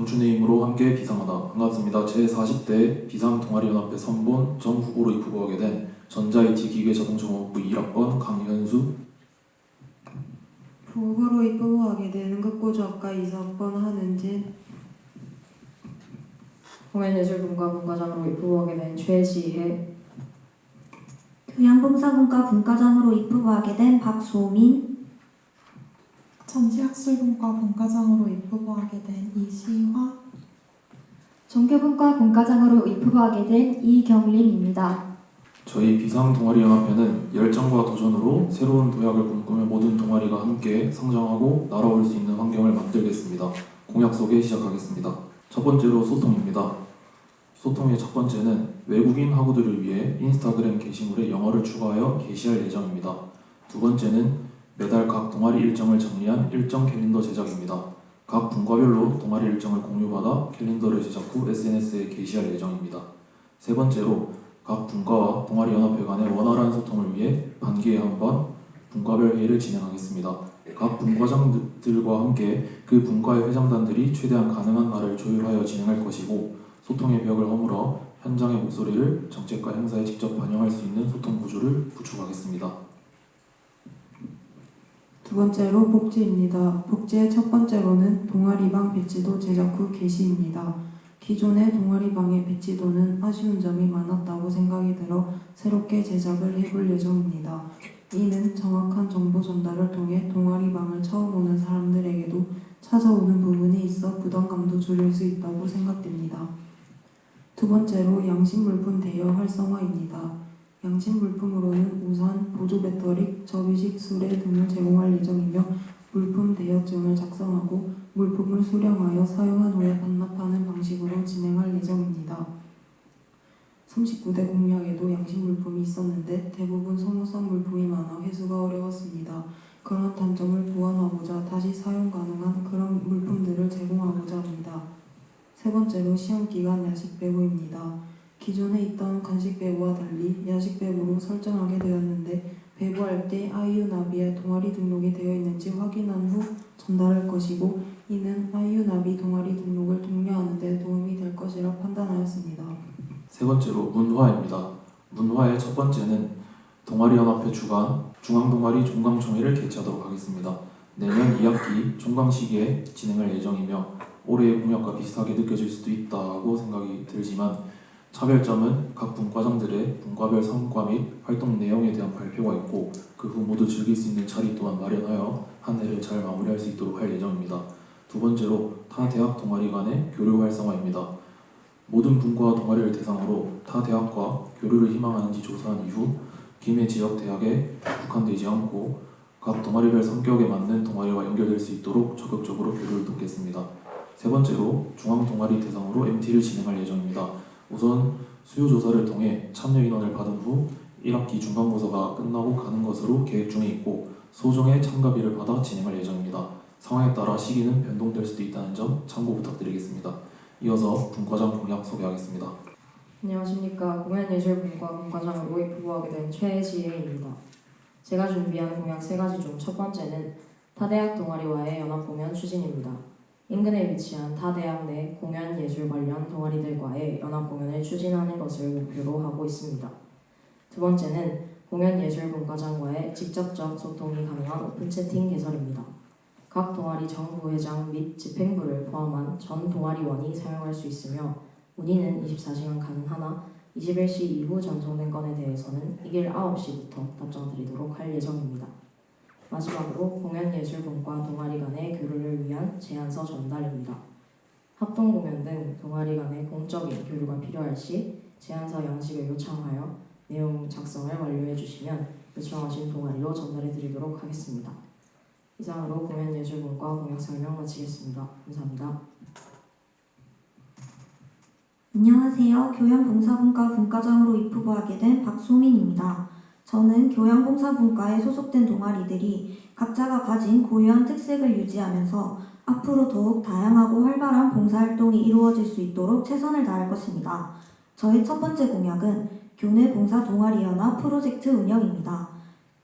장춘의 힘으로 함께 비상하다. 반갑습니다. 제40대 비상동아리연합회 선본 정 후보로 입후보하게 된 전자IT 기계자동차공학부 1학번 강현수 부후보로 입후보하게 된 응급구조학과 이사학번 한은진 공연예술분과 분과장으로 입후보하게 된 최지혜, 교양봉사분과 분과장으로 입후보하게 된 박소민, 전시학술분과 분과장으로 입후보하게 된 이시화, 종교분과 분과장으로 입후보하게 된 이경림입니다. 저희 비상동아리연합회는 열정과 도전으로 새로운 도약을 꿈꾸며 모든 동아리가 함께 성장하고 날아올 수 있는 환경을 만들겠습니다. 공약 소개 시작하겠습니다. 첫 번째로 소통입니다. 소통의 첫 번째는 외국인 학우들을 위해 인스타그램 게시물에 영어를 추가하여 게시할 예정입니다. 두 번째는 매달 각 동아리 일정을 정리한 일정 캘린더 제작입니다. 각 분과별로 동아리 일정을 공유받아 캘린더를 제작 후 SNS에 게시할 예정입니다. 세 번째로 각 분과와 동아리 연합회 간의 원활한 소통을 위해 반기에 한 번 분과별 회의를 진행하겠습니다. 각 분과장들과 함께 그 분과의 회장단들이 최대한 가능한 날을 조율하여 진행할 것이고 소통의 벽을 허물어 현장의 목소리를 정책과 행사에 직접 반영할 수 있는 소통 구조를 구축하겠습니다. 두 번째로 복지입니다. 복지의 첫 번째로는 동아리방 배치도 제작 후 게시입니다. 기존의 동아리방의 배치도는 아쉬운 점이 많았다고 생각이 들어 새롭게 제작을 해볼 예정입니다. 이는 정확한 정보 전달을 통해 동아리방을 처음 오는 사람들에게도 찾아오는 부분이 있어 부담감도 줄일 수 있다고 생각됩니다. 두 번째로 양심 물품 대여 활성화입니다. 양심 물품으로는 우산, 보조 배터리, 접이식 수레 등을 제공할 예정이며 물품 대여증을 작성하고 물품을 수령하여 사용한 후에 반납하는 방식으로 진행할 예정입니다. 39대 공약에도 양심 물품이 있었는데 대부분 소모성 물품이 많아 회수가 어려웠습니다. 그런 단점을 보완하고자 다시 사용 가능한 그런 물품들을 제공하고자 합니다. 세 번째로 시험 기간 야식 배부입니다. 기존에 있던 간식 배부와 달리 야식 배부로 설정하게 되었는데 배부할 때 아이유 나비에 동아리 등록이 되어 있는지 확인한 후 전달할 것이고 이는 아이유 나비 동아리 등록을 독려하는 데 도움이 될 것이라 판단하였습니다. 세 번째로 문화입니다. 문화의 첫 번째는 동아리연합회 주관 중앙동아리 종강총회를 개최하도록 하겠습니다. 내년 2학기 종강 시기에 진행할 예정이며 올해의 공약과 비슷하게 느껴질 수도 있다고 생각이 들지만 차별점은 각 분과장들의 분과별 성과 및 활동 내용에 대한 발표가 있고 그 후 모두 즐길 수 있는 자리 또한 마련하여 한 해를 잘 마무리할 수 있도록 할 예정입니다. 두 번째로 타 대학 동아리 간의 교류 활성화입니다. 모든 분과 동아리를 대상으로 타 대학과 교류를 희망하는지 조사한 이후 김해 지역 대학에 국한되지 않고 각 동아리별 성격에 맞는 동아리와 연결될 수 있도록 적극적으로 교류를 돕겠습니다. 세 번째로 중앙 동아리 대상으로 MT를 진행할 예정입니다. 우선 수요 조사를 통해 참여 인원을 받은 후 1학기 중간고사가 끝나고 가는 것으로 계획 중에 있고 소정의 참가비를 받아 진행할 예정입니다. 상황에 따라 시기는 변동될 수도 있다는 점 참고 부탁드리겠습니다. 이어서 분과장 공약 소개하겠습니다. 안녕하십니까. 공연예술분과 분과장으로 입후보하게 된 최지혜입니다. 제가 준비한 공약 세 가지 중 첫 번째는 타대학 동아리와의 연합 공연 추진입니다. 인근에 위치한 타 대학 내 공연 예술 관련 동아리들과의 연합 공연을 추진하는 것을 목표로 하고 있습니다. 두 번째는 공연 예술 분과장과의 직접적 소통이 가능한 오픈 채팅 개설입니다. 각 동아리 정부회장 및 집행부를 포함한 전 동아리원이 사용할 수 있으며 문의는 24시간 가능하나 21시 이후 전송된 건에 대해서는 이길 9시부터 답장 드리도록 할 예정입니다. 마지막으로 공연예술분과 동아리 간의 교류를 위한 제안서 전달입니다. 합동공연 등 동아리 간의 공적인 교류가 필요할 시 제안서 양식을 요청하여 내용 작성을 완료해 주시면 요청하신 동아리로 전달해 드리도록 하겠습니다. 이상으로 공연예술분과 공약 설명 마치겠습니다. 감사합니다. 안녕하세요. 교양봉사분과 분과장으로 입후보하게 된 박소민입니다. 저는 교양봉사분과에 소속된 동아리들이 각자가 가진 고유한 특색을 유지하면서 앞으로 더욱 다양하고 활발한 봉사활동이 이루어질 수 있도록 최선을 다할 것입니다. 저의 첫 번째 공약은 교내 봉사 동아리 연합 프로젝트 운영입니다.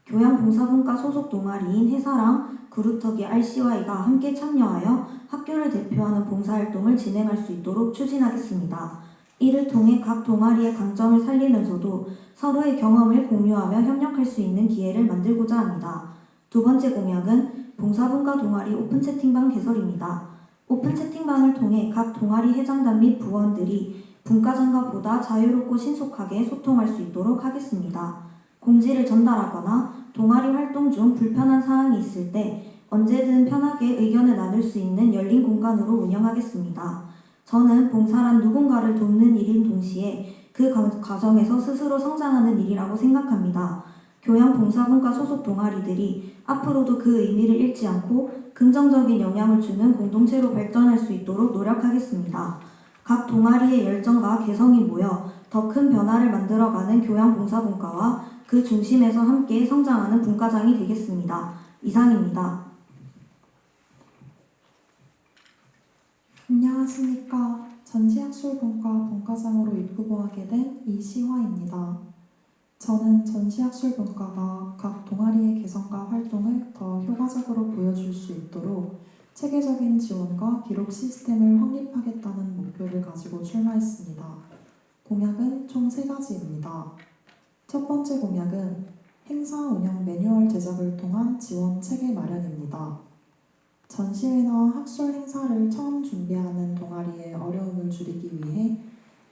교양봉사분과 소속 동아리인 해사랑, 그루터기 RCY가 함께 참여하여 학교를 대표하는 봉사활동을 진행할 수 있도록 추진하겠습니다. 이를 통해 각 동아리의 강점을 살리면서도 서로의 경험을 공유하며 협력할 수 있는 기회를 만들고자 합니다. 두 번째 공약은 봉사분과 동아리 오픈 채팅방 개설입니다. 오픈 채팅방을 통해 각 동아리 회장단 및 부원들이 분과장과 보다 자유롭고 신속하게 소통할 수 있도록 하겠습니다. 공지를 전달하거나 동아리 활동 중 불편한 사항이 있을 때 언제든 편하게 의견을 나눌 수 있는 열린 공간으로 운영하겠습니다. 저는 봉사란 누군가를 돕는 일인 동시에 그 과- 과정에서 스스로 성장하는 일이라고 생각합니다. 교양 봉사분과 소속 동아리들이 앞으로도 그 의미를 잃지 않고 긍정적인 영향을 주는 공동체로 발전할 수 있도록 노력하겠습니다. 각 동아리의 열정과 개성이 모여 더 큰 변화를 만들어가는 교양 봉사분과와 그 중심에서 함께 성장하는 분과장이 되겠습니다. 이상입니다. 안녕하십니까. 전시학술본과 본과장으로 입후보하게 된 이시화입니다. 저는 전시학술본과가 각 동아리의 개성과 활동을 더 효과적으로 보여줄 수 있도록 체계적인 지원과 기록 시스템을 확립하겠다는 목표를 가지고 출마했습니다. 공약은 총세 가지입니다. 첫 번째 공약은 행사 운영 매뉴얼 제작을 통한 지원 체계 마련입니다. 전시회나 학술 행사를 처음 준비하는 동아리의 어려움을 줄이기 위해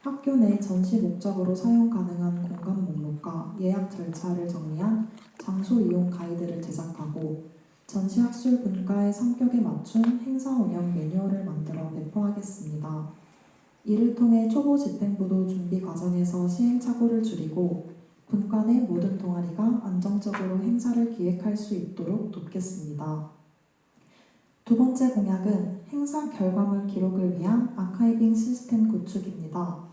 학교 내 전시 목적으로 사용 가능한 공간 목록과 예약 절차를 정리한 장소 이용 가이드를 제작하고 전시 학술 분과의 성격에 맞춘 행사 운영 매뉴얼을 만들어 배포하겠습니다. 이를 통해 초보 집행부도 준비 과정에서 시행착오를 줄이고 분과 내 모든 동아리가 안정적으로 행사를 기획할 수 있도록 돕겠습니다. 두 번째 공약은 행사 결과물 기록을 위한 아카이빙 시스템 구축입니다.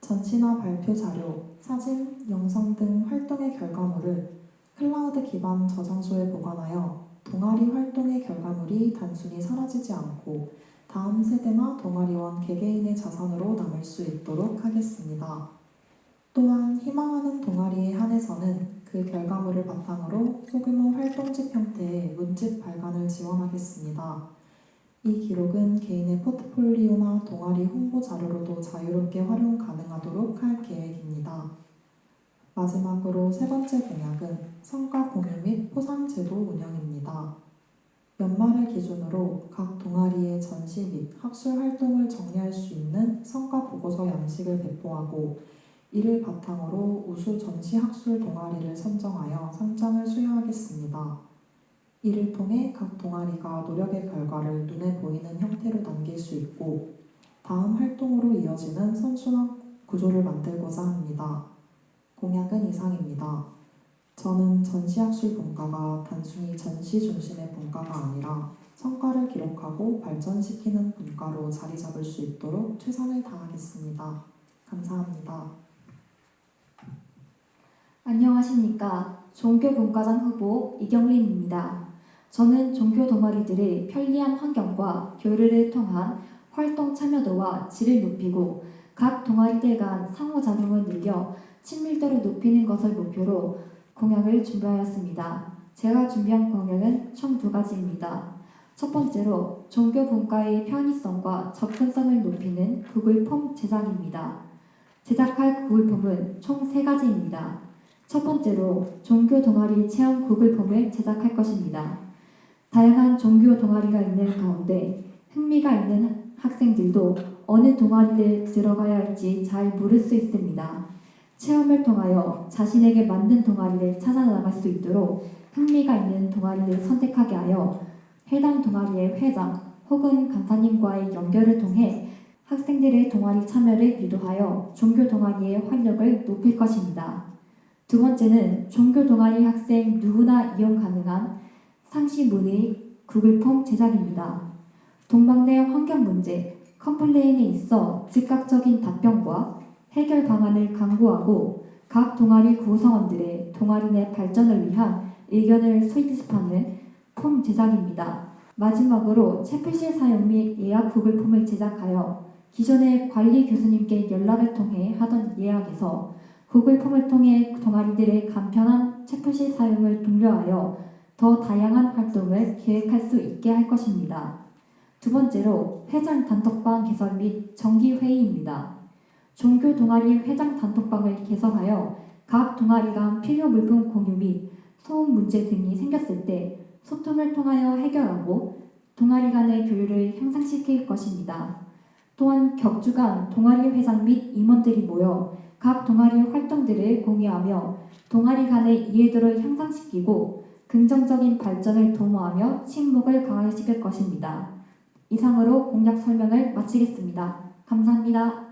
전시나 발표 자료, 사진, 영상 등 활동의 결과물을 클라우드 기반 저장소에 보관하여 동아리 활동의 결과물이 단순히 사라지지 않고 다음 세대나 동아리원 개개인의 자산으로 남을 수 있도록 하겠습니다. 또한 희망하는 동아리에 한해서는 그 결과물을 바탕으로 소규모 활동집 형태의 문집 발간을 지원하겠습니다. 이 기록은 개인의 포트폴리오나 동아리 홍보 자료로도 자유롭게 활용 가능하도록 할 계획입니다. 마지막으로 세 번째 공약은 성과 공유 및 포상 제도 운영입니다. 연말을 기준으로 각 동아리의 전시 및 학술 활동을 정리할 수 있는 성과 보고서 양식을 배포하고 이를 바탕으로 우수 전시 학술 동아리를 선정하여 상장을 수여하겠습니다. 이를 통해 각 동아리가 노력의 결과를 눈에 보이는 형태로 남길 수 있고 다음 활동으로 이어지는 선순환 구조를 만들고자 합니다. 공약은 이상입니다. 저는 전시학술 분과가 단순히 전시 중심의 분과가 아니라 성과를 기록하고 발전시키는 분과로 자리 잡을 수 있도록 최선을 다하겠습니다. 감사합니다. 안녕하십니까. 종교분과장 후보 이경린입니다. 저는 종교 동아리들의 편리한 환경과 교류를 통한 활동 참여도와 질을 높이고 각 동아리들 간 상호작용을 늘려 친밀도를 높이는 것을 목표로 공약을 준비하였습니다. 제가 준비한 공약은 총 두 가지입니다. 첫 번째로 종교 분과의 편의성과 접근성을 높이는 구글 폼 제작입니다. 제작할 구글 폼은 총 세 가지입니다. 첫 번째로 종교 동아리 체험 구글 폼을 제작할 것입니다. 다양한 종교 동아리가 있는 가운데 흥미가 있는 학생들도 어느 동아리에 들어가야 할지 잘 모를 수 있습니다. 체험을 통하여 자신에게 맞는 동아리를 찾아 나갈 수 있도록 흥미가 있는 동아리를 선택하게 하여 해당 동아리의 회장 혹은 강사님과의 연결을 통해 학생들의 동아리 참여를 유도하여 종교 동아리의 활력을 높일 것입니다. 두 번째는 종교 동아리 학생 누구나 이용 가능한 상시문의 구글 폼 제작입니다. 동방내 환경 문제, 컴플레인에 있어 즉각적인 답변과 해결 방안을 강구하고 각 동아리 구성원들의 동아리 내 발전을 위한 의견을 수집하는 폼 제작입니다. 마지막으로 채플실 사용 및 예약 구글 폼을 제작하여 기존의 관리 교수님께 연락을 통해 하던 예약에서 구글 폼을 통해 동아리들의 간편한 채플실 사용을 독려하여 더 다양한 활동을 계획할 수 있게 할 것입니다. 두 번째로 회장 단톡방 개설 및 정기 회의입니다. 종교 동아리 회장 단톡방을 개설하여 각 동아리 간 필요 물품 공유 및 소음 문제 등이 생겼을 때 소통을 통하여 해결하고 동아리 간의 교류를 향상시킬 것입니다. 또한 격주 간 동아리 회장 및 임원들이 모여 각 동아리 활동들을 공유하며 동아리 간의 이해도를 향상시키고 긍정적인 발전을 도모하며 친목을 강화시킬 것입니다. 이상으로 공약 설명을 마치겠습니다. 감사합니다.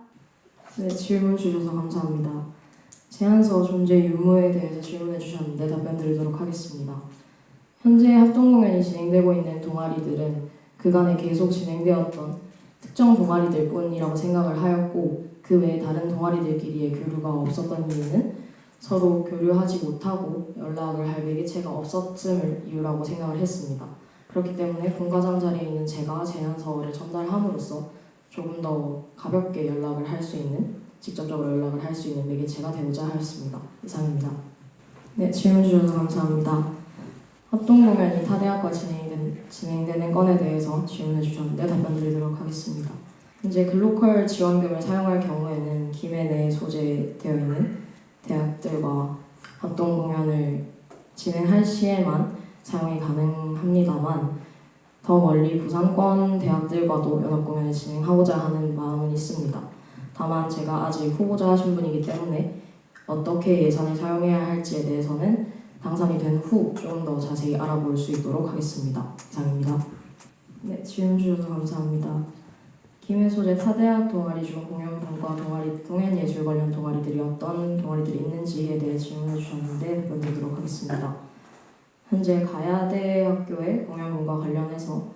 네, 질문 주셔서 감사합니다. 제안서 존재 유무에 대해서 질문해 주셨는데 답변 드리도록 하겠습니다. 현재 합동 공연이 진행되고 있는 동아리들은 그간에 계속 진행되었던 특정 동아리들 뿐이라고 생각을 하였고 그 외에 다른 동아리들끼리의 교류가 없었던 이유는 서로 교류하지 못하고 연락을 할 매개체가 없었음을 이유라고 생각을 했습니다. 그렇기 때문에 분과장 자리에 있는 제가 제안서를 전달함으로써 조금 더 가볍게 연락을 할 수 있는 직접적으로 연락을 할 수 있는 매개체가 되고자 하였습니다. 이상입니다. 네, 질문 주셔서 감사합니다. 합동 공연이 타대학과 진행된, 진행되는 건에 대해서 질문해 주셨는데 답변 드리도록 하겠습니다. 현재 글로컬 지원금을 사용할 경우에는 기회 내에 소재되어 있는 대학들과 합동 공연을 진행할 시에만 사용이 가능합니다만 더 멀리 부산권 대학들과도 연합 공연을 진행하고자 하는 마음은 있습니다. 다만 제가 아직 후보자 하신 분이기 때문에 어떻게 예산을 사용해야 할지에 대해서는 당선이 된 후 좀 더 자세히 알아볼 수 있도록 하겠습니다. 이상입니다. 네, 질문 주셔서 감사합니다. 김해 소재 타대학 동아리 중 공연분과 동아리 공연예술 관련 동아리들이 어떤 동아리들이 있는지에 대해 질문해 주셨는데 답변 드리도록 하겠습니다. 현재 가야대 학교의 공연분과 관련해서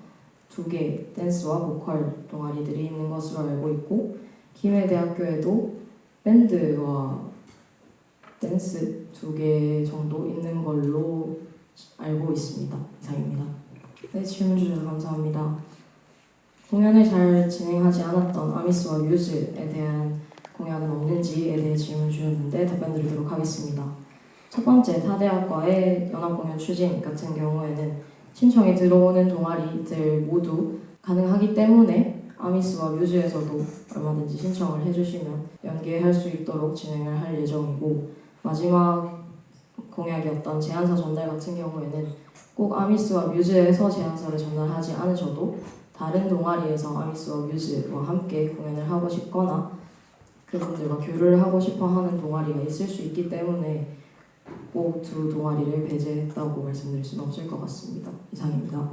두 개 댄스와 보컬 동아리들이 있는 것으로 알고 있고 김해대학교에도 밴드와 댄스 두 개 정도 있는 걸로 알고 있습니다. 이상입니다. 네, 질문 주셔서 감사합니다. 공연을 잘 진행하지 않았던 아미스와 뮤즈에 대한 공약은 없는지에 대해 질문 주셨는데 답변 드리도록 하겠습니다. 첫 번째 타대학과의 연합공연 추진 같은 경우에는 신청이 들어오는 동아리들 모두 가능하기 때문에 아미스와 뮤즈에서도 얼마든지 신청을 해주시면 연계할 수 있도록 진행을 할 예정이고 마지막 공약이었던 제안서 전달 같은 경우에는 꼭 아미스와 뮤즈에서 제안서를 전달하지 않으셔도 다른 동아리에서 아미스와 뮤즈와 함께 공연을 하고 싶거나 그분들과 교류를 하고 싶어 하는 동아리가 있을 수 있기 때문에 꼭 두 동아리를 배제했다고 말씀드릴 수는 없을 것 같습니다. 이상입니다.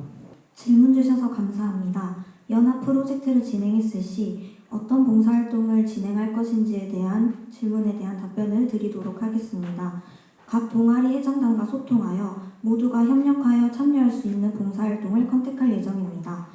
질문 주셔서 감사합니다. 연합 프로젝트를 진행했을 시 어떤 봉사활동을 진행할 것인지에 대한 질문에 대한 답변을 드리도록 하겠습니다. 각 동아리 회장단과 소통하여 모두가 협력하여 참여할 수 있는 봉사활동을 컨택할 예정입니다.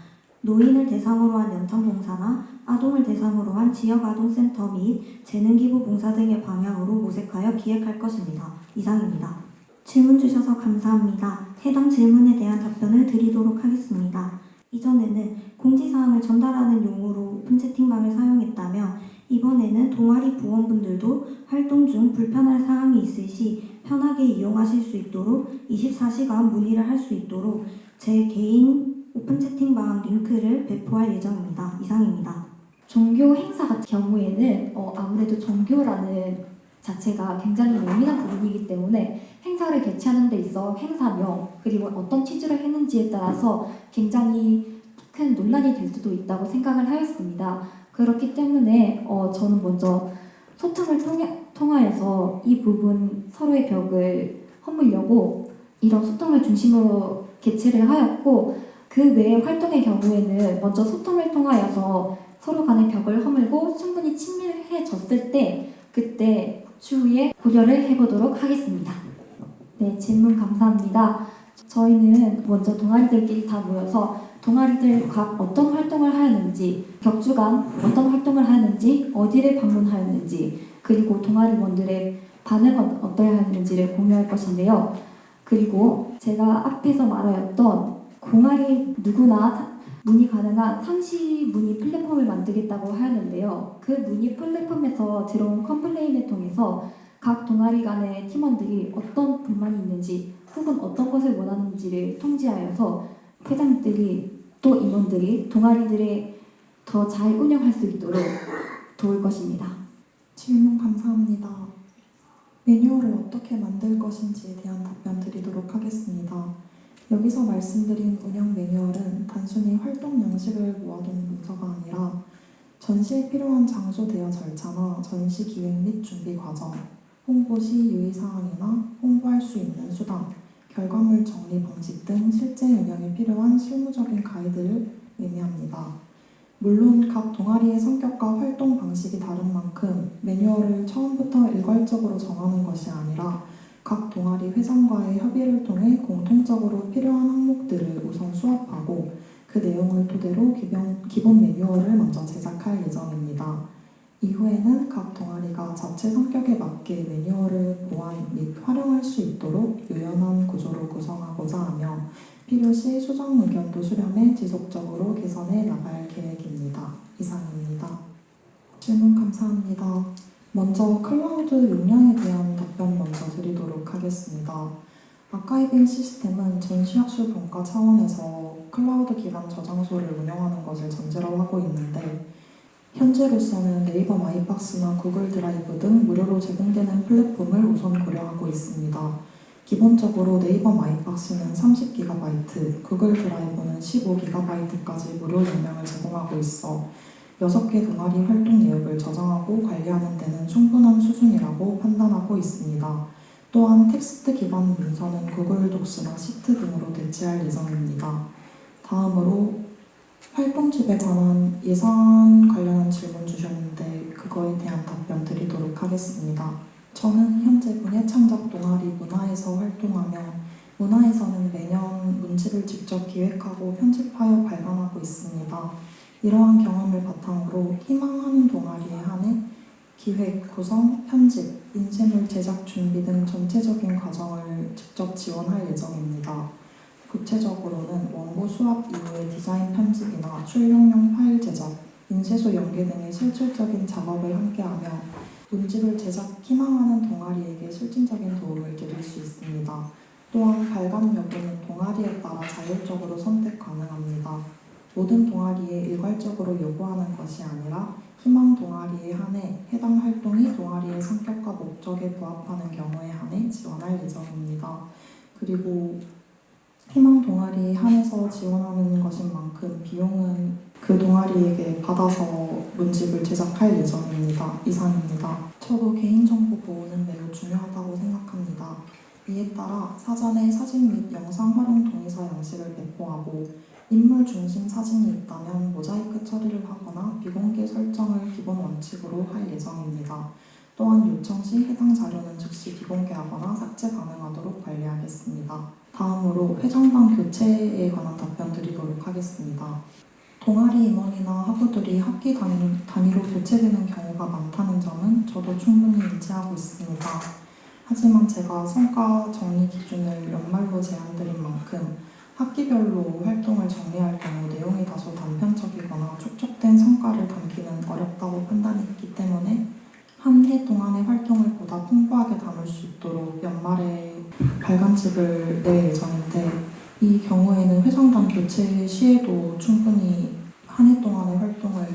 노인을 대상으로 한 연탄봉사나 아동을 대상으로 한 지역아동센터 및 재능기부 봉사 등의 방향으로 모색하여 기획할 것입니다. 이상입니다. 질문 주셔서 감사합니다. 해당 질문에 대한 답변을 드리도록 하겠습니다. 이전에는 공지사항을 전달하는 용으로 오픈 채팅방을 사용했다며 이번에는 동아리 부원분들도 활동 중 불편할 사항이 있을 시 편하게 이용하실 수 있도록 24시간 문의를 할 수 있도록 제 개인 오픈 채팅방 링크를 배포할 예정입니다. 이상입니다. 종교 행사 같은 경우에는 어, 아무래도 종교라는 자체가 굉장히 예민한 부분이기 때문에 행사를 개최하는 데 있어 행사명 그리고 어떤 취지를 했는지에 따라서 굉장히 큰 논란이 될 수도 있다고 생각을 하였습니다. 그렇기 때문에 어, 저는 먼저 소통을 통해, 통하여서 이 부분 서로의 벽을 허물려고 이런 소통을 중심으로 개최를 하였고 그 외의 활동의 경우에는 먼저 소통을 통하여서 서로 간의 벽을 허물고 충분히 친밀해졌을 때 그때 추후에 고려를 해보도록 하겠습니다. 네, 질문 감사합니다. 저희는 먼저 동아리들끼리 다 모여서 동아리들 각 어떤 활동을 하였는지, 격주간 어떤 활동을 하였는지, 어디를 방문하였는지, 그리고 동아리원들의 반응은 어떠했는지를 공유할 것인데요. 그리고 제가 앞에서 말하였던 공아리 누구나 문의 가능한 상시 문의 플랫폼을 만들겠다고 하였는데요. 그 문의 플랫폼에서 들어온 컴플레인을 통해서 각 동아리 간의 팀원들이 어떤 불만이 있는지 혹은 어떤 것을 원하는지를 통지하여서 회장들이 또 임원들이 동아리들을 더잘 운영할 수 있도록 도울 것입니다. 질문 감사합니다. 매뉴얼을 어떻게 만들 것인지에 대한 답변 드리도록 하겠습니다. 여기서 말씀드린 운영 매뉴얼은 단순히 활동 양식을 모아둔 문서가 아니라 전시에 필요한 장소 대여 절차나 전시 기획 및 준비 과정, 홍보 시 유의사항이나 홍보할 수 있는 수단, 결과물 정리 방식 등 실제 운영에 필요한 실무적인 가이드를 의미합니다. 물론 각 동아리의 성격과 활동 방식이 다른 만큼 매뉴얼을 처음부터 일괄적으로 정하는 것이 아니라 각 동아리 회장과의 협의를 통해 공통적으로 필요한 항목들을 우선 수합하고 그 내용을 토대로 기본, 기본 매뉴얼을 먼저 제작할 예정입니다. 이후에는 각 동아리가 자체 성격에 맞게 매뉴얼을 보완 및 활용할 수 있도록 유연한 구조로 구성하고자 하며 필요시 수정 의견도 수렴해 지속적으로 개선해 나갈 계획입니다. 이상입니다. 질문 감사합니다. 먼저 클라우드 용량에 대한 답변 먼저 드리도록 하겠습니다. 아카이빙 시스템은 전시학술 본과 차원에서 클라우드 기반 저장소를 운영하는 것을 전제로 하고 있는데 현재로서는 네이버 마이박스나 구글 드라이브 등 무료로 제공되는 플랫폼을 우선 고려하고 있습니다. 기본적으로 네이버 마이박스는 30GB, 구글 드라이브는 15GB까지 무료 용량을 제공하고 있어 6개 동아리 활동 내역을 저장하고 관리하는 데는 충분한 수준이라고 판단하고 있습니다. 또한 텍스트 기반 문서는 구글 독스나 시트 등으로 대체할 예정입니다. 다음으로 활동집에 관한 예산 관련한 질문 주셨는데 그거에 대한 답변 드리도록 하겠습니다. 저는 현재 문예 창작 동아리 문화에서 활동하며 문화에서는 매년 문집을 직접 기획하고 편집하여 발간하고 있습니다. 이러한 경험을 바탕으로 희망하는 동아리에 한해 기획, 구성, 편집, 인쇄물 제작 준비 등 전체적인 과정을 직접 지원할 예정입니다. 구체적으로는 원고 수합 이후의 디자인 편집이나 출력용 파일 제작, 인쇄소 연계 등의 실질적인 작업을 함께하며 문집을 제작 희망하는 동아리에게 실질적인 도움을 드릴 수 있습니다. 또한 발간 여부는 동아리에 따라 자율적으로 선택 가능합니다. 모든 동아리에 일괄적으로 요구하는 것이 아니라 희망 동아리에 한해 해당 활동이 동아리의 성격과 목적에 부합하는 경우에 한해 지원할 예정입니다. 그리고 희망 동아리에 한해서 지원하는 것인 만큼 비용은 그 동아리에게 받아서 문집을 제작할 예정입니다. 이상입니다. 저도 개인정보 보호는 매우 중요하다고 생각합니다. 이에 따라 사전에 사진 및 영상 활용 동의서 양식을 배포하고 인물 중심 사진이 있다면 모자이크 처리를 하거나 비공개 설정을 기본 원칙으로 할 예정입니다. 또한 요청 시 해당 자료는 즉시 비공개하거나 삭제 가능하도록 관리하겠습니다. 다음으로 회장단 교체에 관한 답변 드리도록 하겠습니다. 동아리 임원이나 학우들이 학기 단위, 단위로 교체되는 경우가 많다는 점은 저도 충분히 인지하고 있습니다. 하지만 제가 성과 정리 기준을 연말로 제한드린 만큼 학기별로 활동을 정리할 경우 내용이 다소 단편적이거나 축적된 성과를 담기는 어렵다고 판단했기 때문에 한 해 동안의 활동을 보다 풍부하게 담을 수 있도록 연말에 발간집을 낼 예정인데 이 경우에는 회장단 교체 시에도 충분히 한 해 동안의 활동을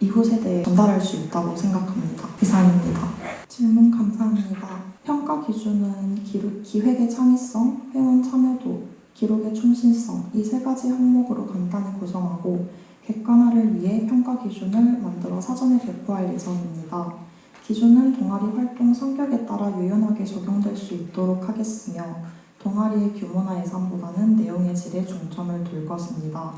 이후 세대에 전달할 수 있다고 생각합니다. 이상입니다. 질문 감사합니다. 평가 기준은 기획의 창의성, 회원 참여도, 기록의 충실성 이 세 가지 항목으로 간단히 구성하고 객관화를 위해 평가 기준을 만들어 사전에 배포할 예정입니다. 기준은 동아리 활동 성격에 따라 유연하게 적용될 수 있도록 하겠으며 동아리의 규모나 예산보다는 내용의 질에 중점을 둘 것입니다.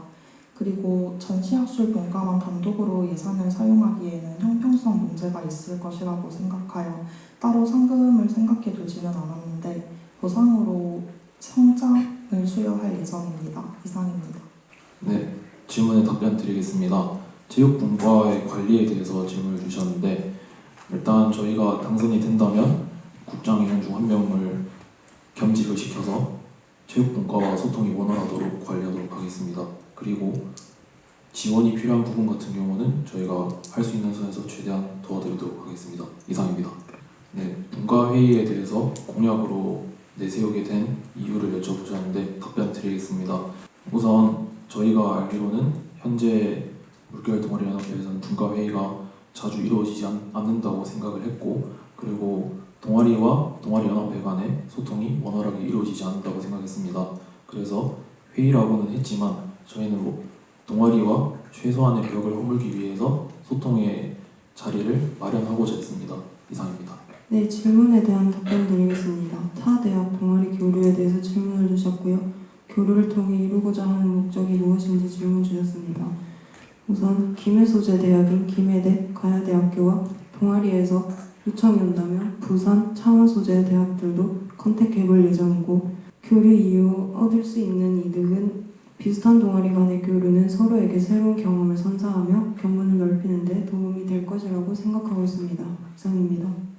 그리고 전시학술 본과만 단독으로 예산을 사용하기에는 형평성 문제가 있을 것이라고 생각하여 따로 상금을 생각해 두지는 않았는데 보상으로 성장 을 수여할 예정입니다. 이상입니다. 네, 질문에 답변 드리겠습니다. 체육분과의 관리에 대해서 질문을 주셨는데 일단 저희가 당선이 된다면 국장위원 중 한 명을 겸직을 시켜서 체육분과와 소통이 원활하도록 관리하도록 하겠습니다. 그리고 지원이 필요한 부분 같은 경우는 저희가 할 수 있는 선에서 최대한 도와드리도록 하겠습니다. 이상입니다. 네, 분과 회의에 대해서 공약으로 내세우게 된 이유를 여쭤보셨는데 답변 드리겠습니다. 우선 저희가 알기로는 현재 물결 동아리 연합회에서는 분과 회의가 자주 이루어지지 않, 않는다고 생각을 했고 그리고 동아리와 동아리 연합회 간의 소통이 원활하게 이루어지지 않는다고 생각했습니다. 그래서 회의라고는 했지만 저희는 뭐 동아리와 최소한의 벽을 허물기 위해서 소통의 자리를 마련하고자 했습니다. 이상입니다. 네, 질문에 대한 답변 드리겠습니다. 타 대학 동아리 교류에 대해서 질문을 주셨고요. 교류를 통해 이루고자 하는 목적이 무엇인지 질문 주셨습니다. 우선 김해 소재 대학인 김해대, 가야대학교와 동아리에서 요청이 온다면 부산, 창원 소재 대학들도 컨택해볼 예정이고 교류 이후 얻을 수 있는 이득은 비슷한 동아리 간의 교류는 서로에게 새로운 경험을 선사하며 견문을 넓히는 데 도움이 될 것이라고 생각하고 있습니다. 이상입니다.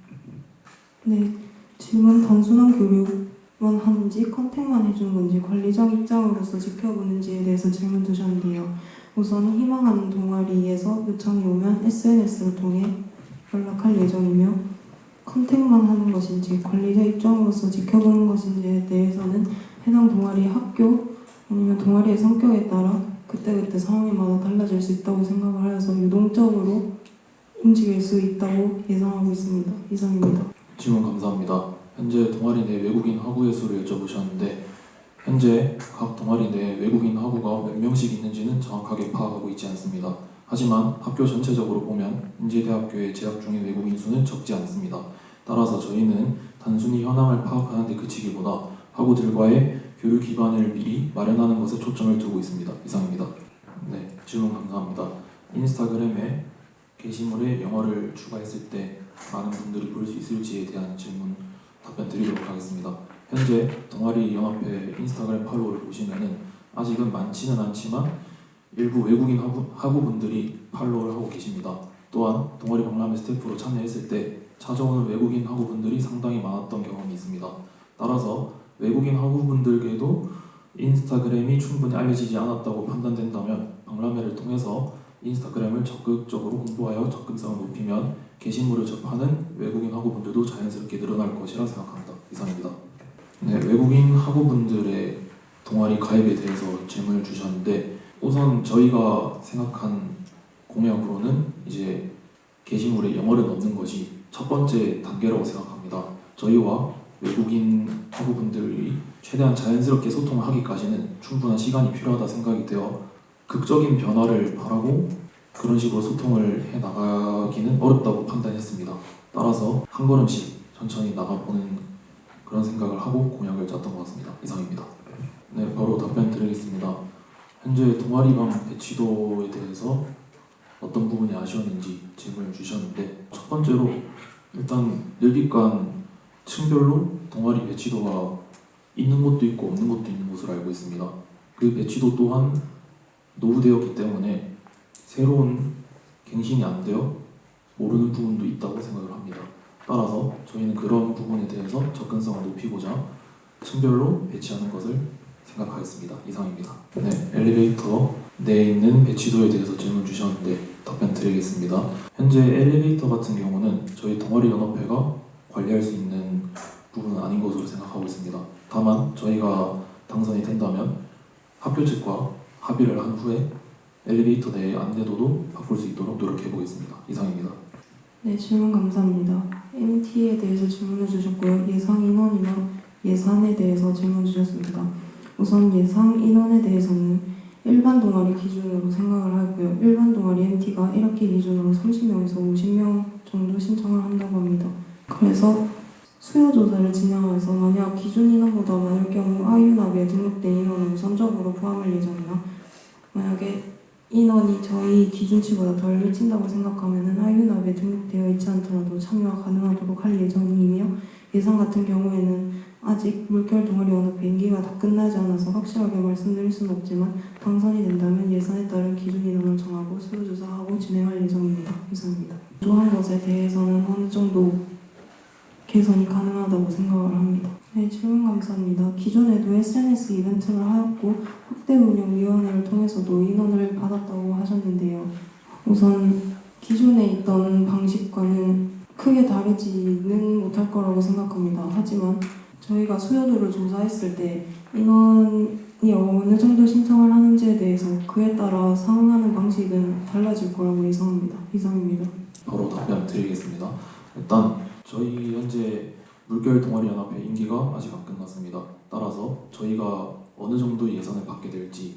네, 질문 단순한 교류만 하는지 컨택만 해주는 건지 관리적 입장으로서 지켜보는지에 대해서 질문 주셨는데요. 우선 희망하는 동아리에서 요청이 오면 SNS를 통해 연락할 예정이며 컨택만 하는 것인지 관리자 입장으로서 지켜보는 것인지에 대해서는 해당 동아리 학교 아니면 동아리의 성격에 따라 그때그때 상황마다 달라질 수 있다고 생각을 하여서 유동적으로 움직일 수 있다고 예상하고 있습니다. 이상입니다. 질문 감사합니다. 현재 동아리 내 외국인 학우의 수를 여쭤보셨는데 현재 각 동아리 내 외국인 학우가 몇 명씩 있는지는 정확하게 파악하고 있지 않습니다. 하지만 학교 전체적으로 보면 인제대학교에 재학 중인 외국인 수는 적지 않습니다. 따라서 저희는 단순히 현황을 파악하는 데 그치기보다 학우들과의 교류 기반을 미리 마련하는 것에 초점을 두고 있습니다. 이상입니다. 네, 질문 감사합니다. 인스타그램에 게시물에 영어를 추가했을 때 많은 분들이 볼 수 있을지에 대한 질문 답변 드리도록 하겠습니다. 현재 동아리 연합회 인스타그램 팔로우를 보시면은 아직은 많지는 않지만 일부 외국인 학우, 학우 분들이 팔로우를 하고 계십니다. 또한 동아리 박람회 스태프로 참여했을 때 찾아오는 외국인 학우분들이 상당히 많았던 경험이 있습니다. 따라서 외국인 학우분들께도 인스타그램이 충분히 알려지지 않았다고 판단된다면 박람회를 통해서 인스타그램을 적극적으로 홍보하여 접근성을 높이면 게시물을 접하는 외국인 학우분들도 자연스럽게 늘어날 것이라 생각합니다. 이상입니다. 네, 외국인 학우분들의 동아리 가입에 대해서 질문을 주셨는데 우선 저희가 생각한 공약으로는 이제 게시물에 영어를 넣는 것이 첫 번째 단계라고 생각합니다. 저희와 외국인 학우분들이 최대한 자연스럽게 소통을 하기까지는 충분한 시간이 필요하다 생각이 되어 극적인 변화를 바라고 그런 식으로 소통을 해 나가기는 어렵다고 판단했습니다. 따라서 한 걸음씩 천천히 나가보는 그런 생각을 하고 공약을 짰던 것 같습니다. 이상입니다. 네, 바로 답변 드리겠습니다. 현재 동아리방 배치도에 대해서 어떤 부분이 아쉬웠는지 질문을 주셨는데 첫 번째로 일단 늘빛간 층별로 동아리 배치도가 있는 곳도 있고 없는 곳도 있는 것으로 알고 있습니다. 그 배치도 또한 노후되었기 때문에 새로운 갱신이 안 되어 모르는 부분도 있다고 생각을 합니다. 따라서 저희는 그런 부분에 대해서 접근성을 높이고자 층별로 배치하는 것을 생각하였습니다. 이상입니다. 네, 엘리베이터 내에 있는 배치도에 대해서 질문 주셨는데 답변 드리겠습니다. 현재 엘리베이터 같은 경우는 저희 동아리 연합회가 관리할 수 있는 부분은 아닌 것으로 생각하고 있습니다. 다만 저희가 당선이 된다면 학교 측과 합의를 한 후에 엘리베이터 내의 안내도도 바꿀 수 있도록 노력해 보겠습니다. 이상입니다. 네, 질문 감사합니다. MT에 대해서 질문을 주셨고요. 예상 인원이나 예산에 대해서 질문 주셨습니다. 우선 예상 인원에 대해서는 일반 동아리 기준으로 생각을 하고요. 일반 동아리 MT가 1학기 기준으로 30명에서 50명 정도 신청을 한다고 합니다. 그래서 수요 조사를 진행해서 만약 기준 인원보다 많을 경우 아이유나비에 등록된 인원을 우선적으로 포함할 예정이나 만약에 인원이 저희 기준치보다 덜 미친다고 생각하면 아이유나비에 등록되어 있지 않더라도 참여가 가능하도록 할 예정이며 예상 같은 경우에는 아직 물결 동아리 연합회 임기가 다 끝나지 않아서 확실하게 말씀드릴 수는 없지만 당선이 된다면 예산에 따른 기준 인원을 정하고 수요 조사하고 진행할 예정입니다. 이상입니다. 조한 것에 대해서는 어느 정도 개선이 가능하다고 생각을 합니다. 네, 질문 감사합니다. 기존에도 SNS 이벤트를 하였고 확대 운영 위원회를 통해서도 인원을 받았다고 하셨는데요. 우선 기존에 있던 방식과는 크게 다르지는 못할 거라고 생각합니다. 하지만 저희가 수요도를 조사했을 때 인원은 어느 정도 신청을 하는지에 대해서 그에 따라 상응하는 방식은 달라질 거라고 예상합니다. 이상입니다. 바로 답변 드리겠습니다. 일단 저희 현재 물결 동아리 연합회 임기가 아직 안 끝났습니다. 따라서 저희가 어느 정도 예산을 받게 될지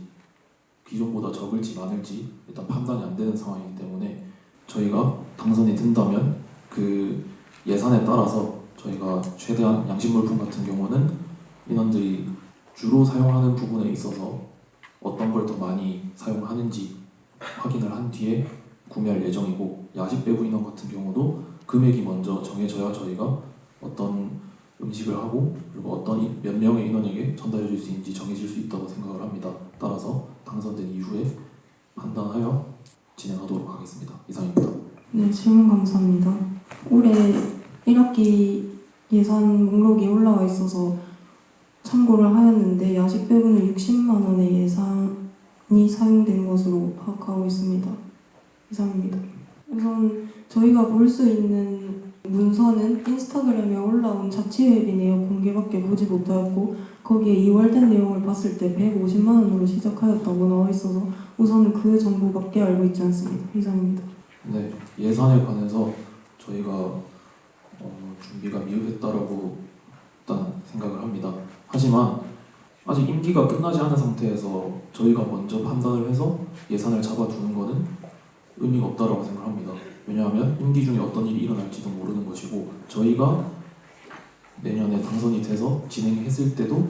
기존보다 적을지 많을지 일단 판단이 안 되는 상황이기 때문에 저희가 당선이 된다면 그 예산에 따라서 저희가 최대한 양식 물품 같은 경우는 인원들이 주로 사용하는 부분에 있어서 어떤 걸 더 많이 사용하는지 확인을 한 뒤에 구매할 예정이고 야식 배부 인원 같은 경우도 금액이 먼저 정해져야 저희가 어떤 음식을 하고 그리고 어떤 이- 몇 명의 인원에게 전달해 줄 수 있는지 정해질 수 있다고 생각을 합니다. 따라서 당선된 이후에 판단하여 진행하도록 하겠습니다. 이상입니다. 네, 질문 감사합니다. 올해 1학기 예산 목록이 올라와 있어서 참고를 하였는데 야식 배부는 60만 원의 예산이 사용된 것으로 파악하고 있습니다. 이상입니다. 우선 저희가 볼 수 있는 문서는 인스타그램에 올라온 자치회비 내역 공개밖에 보지 못하였고 거기에 2월된 내용을 봤을 때 150만 원으로 시작하였다고 나와 있어서 우선은 그 정보밖에 알고 있지 않습니다. 이상입니다. 네, 예산에 관해서 저희가 어, 준비가 미흡했다라고 일단 생각을 합니다. 하지만 아직 임기가 끝나지 않은 상태에서 저희가 먼저 판단을 해서 예산을 잡아두는 것은 의미가 없다라고 생각합니다. 왜냐하면 임기 중에 어떤 일이 일어날지도 모르는 것이고 저희가 내년에 당선이 돼서 진행했을 때도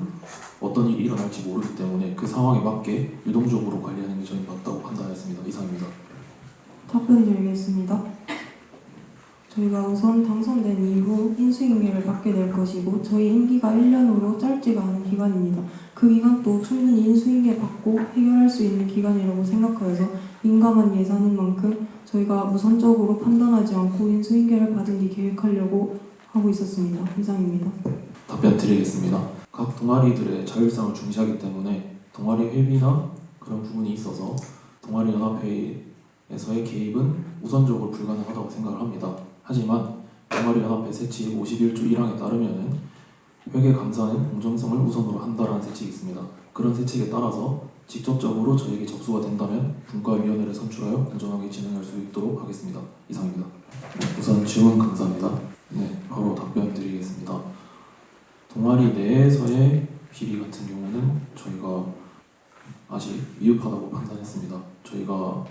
어떤 일이 일어날지 모르기 때문에 그 상황에 맞게 유동적으로 관리하는 게 저희는 맞다고 판단했습니다. 이상입니다. 답변 드리겠습니다. 저희가 우선 당선된 이후 인수인계를 받게 될 것이고 저희 임기가 1년으로 짧지가 않은 기간입니다. 그 기간도 충분히 인수인계 받고 해결할 수 있는 기간이라고 생각하여서 민감한 예산인 만큼 저희가 우선적으로 판단하지 않고 인수인계를 뒤 계획하려고 하고 있었습니다. 이상입니다. 답변 드리겠습니다. 각 동아리들의 자율성을 중시하기 때문에 동아리 회비나 그런 부분이 있어서 동아리 연합회에서의 개입은 우선적으로 불가능하다고 생각을 합니다. 하지만 동아리 연합회 세칙 51조 1항에 따르면은 회계 감사는 공정성을 우선으로 한다라는 세칙이 있습니다. 그런 세칙에 따라서 직접적으로 저에게 접수가 된다면 분과위원회를 선출하여 공정하게 진행할 수 있도록 하겠습니다. 이상입니다. 네, 우선 질문 감사합니다. 네, 바로 답변 드리겠습니다. 동아리 내에서의 비리 같은 경우는 저희가 아직 미흡하다고 판단했습니다. 저희가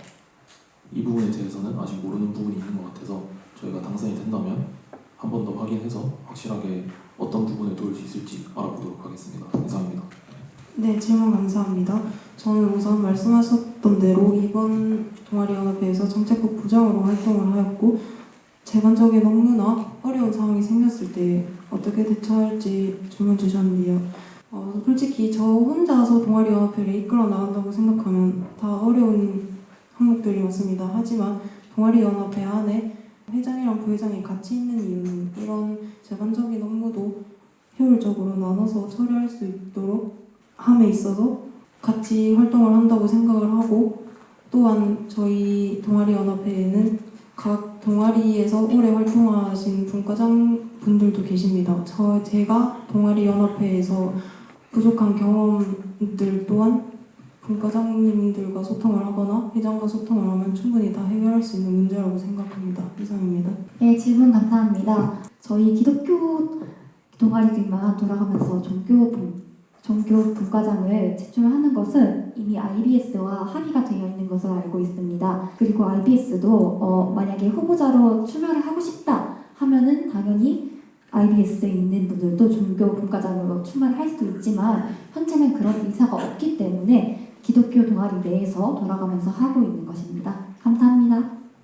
이 부분에 대해서는 아직 모르는 부분이 있는 것 같아서 저희가 당선이 된다면 한 번 더 확인해서 확실하게 어떤 부분을 도울 수 있을지 알아보도록 하겠습니다. 이상입니다. 네, 질문 감사합니다. 저는 우선 말씀하셨던 대로 이번 동아리 연합회에서 정책국 부장으로 활동을 하였고 재반적인 업무나 어려운 상황이 생겼을 때 어떻게 대처할지 질문 주셨는데요. 어, 솔직히 저 혼자서 동아리 연합회를 이끌어 나간다고 생각하면 다 어려운 항목들이 맞습니다. 하지만 동아리 연합회 안에 회장이랑 부회장이 같이 있는 이유는 이런 재반적인 업무도 효율적으로 나눠서 처리할 수 있도록 함에 있어서 같이 활동을 한다고 생각을 하고 또한 저희 동아리 연합회에는 각 동아리에서 오래 활동하신 분과장 분들도 계십니다. 저 제가 동아리 연합회에서 부족한 경험들 또한 분과장님들과 소통을 하거나 회장과 소통을 하면 충분히 다 해결할 수 있는 문제라고 생각합니다. 이상입니다. 네, 질문 감사합니다. 저희 기독교 동아리들만 돌아가면서 종교 분, 종교 분과장을 제출하는 것은 이미 IBS와 합의가 되어 있는 것으로 알고 있습니다. 그리고 IBS도 어, 만약에 후보자로 출마를 하고 싶다 하면은 당연히 IBS에 있는 분들도 종교 분과장으로 출마를 할 수도 있지만 현재는 그런 의사가 없기 때문에 기독교 동아리 내에서 돌아가면서 하고 있는 것입니다. 감사합니다.